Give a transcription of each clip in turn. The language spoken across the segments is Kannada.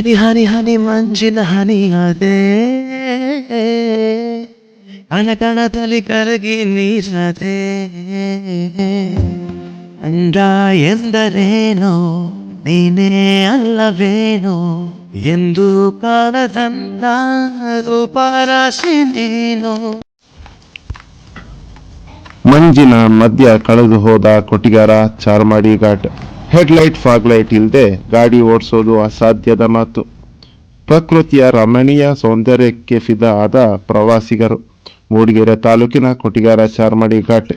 ಹನಿ ಹನಿ ಹನಿ, ಮಂಜಿನ ಕಣ ತಲಿ ಕರಗಿ ನೀರದೆ. ಅಂದ ಎಂದರೇನು, ನೀನೇ ಅಲ್ಲವೇನು? ಎಂದು ಕಾಲದಂದ ರೂಪರಾಶಿ ನೀನು. ಮಂಜಿನ ಮಧ್ಯ ಕಳೆದು ಹೋದ Kottigara Charmadi Ghat. Headlight, fog light ಇಲ್ಲದೆ ಗಾಡಿ ಓಡಿಸೋದು ಅಸಾಧ್ಯದ ಮಾತು. ಪ್ರಕೃತಿಯ ರಮಣೀಯ ಸೌಂದರ್ಯಕ್ಕೆ ಫಿದ ಆದ ಪ್ರವಾಸಿಗರು. ಮೂಡಿಗೆರೆ ತಾಲೂಕಿನ Kottigara Charmadi Ghat.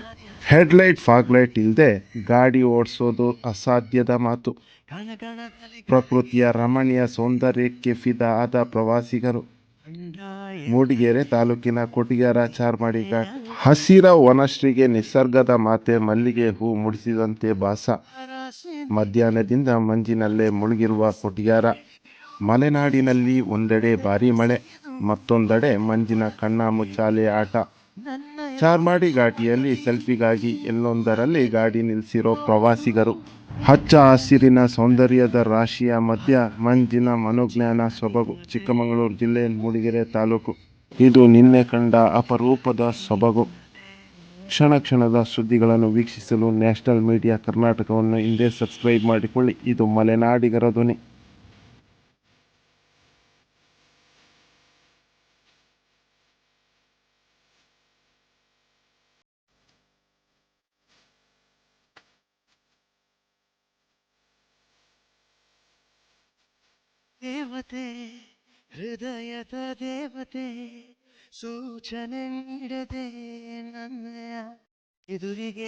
Headlight, fog light ಇಲ್ಲದೆ ಗಾಡಿ ಓಡಿಸೋದು ಅಸಾಧ್ಯದ ಮಾತು. ಪ್ರಕೃತಿಯ ರಮಣೀಯ ಸೌಂದರ್ಯಕ್ಕೆ ಫಿದ ಆದ ಪ್ರವಾಸಿಗರು. ಮೂಡಿಗೆರೆ ತಾಲೂಕಿನ ಕೊಟಿಗಾರ ಚಾರ್ಮಾಡಿ ಘಾಟ್. ಹಸಿರ ವನಶ್ರೀಗೆ ನಿಸರ್ಗದ ಮಾತೆ ಮಲ್ಲಿಗೆ ಹೂ ಮುಡಿಸಿದಂತೆ ಭಾಸ ಮಧ್ಯಾಹ್ನದಿಂದ ಮಂಜಿನಲ್ಲೇ ಮುಳುಗಿರುವ ಕೊಟ್ಟಿಗಾರ ಮಲೆನಾಡಿನಲ್ಲಿ ಒಂದೆಡೆ ಭಾರಿ ಮಳೆ, ಮತ್ತೊಂದೆಡೆ ಮಂಜಿನ ಕಣ್ಣಾಮುಚ್ಚಾಲೆ ಆಟ. ಚಾರ್ಮಾಡಿ ಘಾಟಿಯಲ್ಲಿ ಸೆಲ್ಫಿಗಾಗಿ ಎಲ್ಲೊಂದರಲ್ಲಿ ಗಾಡಿ ನಿಲ್ಲಿಸಿರೋ ಪ್ರವಾಸಿಗರು. ಹಚ್ಚ ಹಸಿರಿನ ಸೌಂದರ್ಯದ ರಾಶಿಯ ಮಧ್ಯ ಮಂಜಿನ ಮನೋಜ್ಞಾನ ಸೊಬಗು, ಚಿಕ್ಕಮಗಳೂರು ಜಿಲ್ಲೆ ಮೂಡಿಗೆರೆ ತಾಲೂಕು. ಇದು ನಿನ್ನೆ ಕಂಡ ಅಪರೂಪದ ಸೊಬಗು. ಕ್ಷಣ ಕ್ಷಣದ ಸುದ್ದಿಗಳನ್ನು ವೀಕ್ಷಿಸಲು ನ್ಯಾಷನಲ್ ಮೀಡಿಯಾ ಕರ್ನಾಟಕವನ್ನು ಹಿಂದೆ ಸಬ್ಸ್ಕ್ರೈಬ್ ಮಾಡಿಕೊಳ್ಳಿ. ಇದು ಮಲೆನಾಡಿಗರ ಧ್ವನಿ. ದೇವತೆ, ಹೃದಯದ ದೇವತೆ ಸೂಚನೆ ನೀಡದೆ ನನ್ನಯ ಎದುರಿಗೆ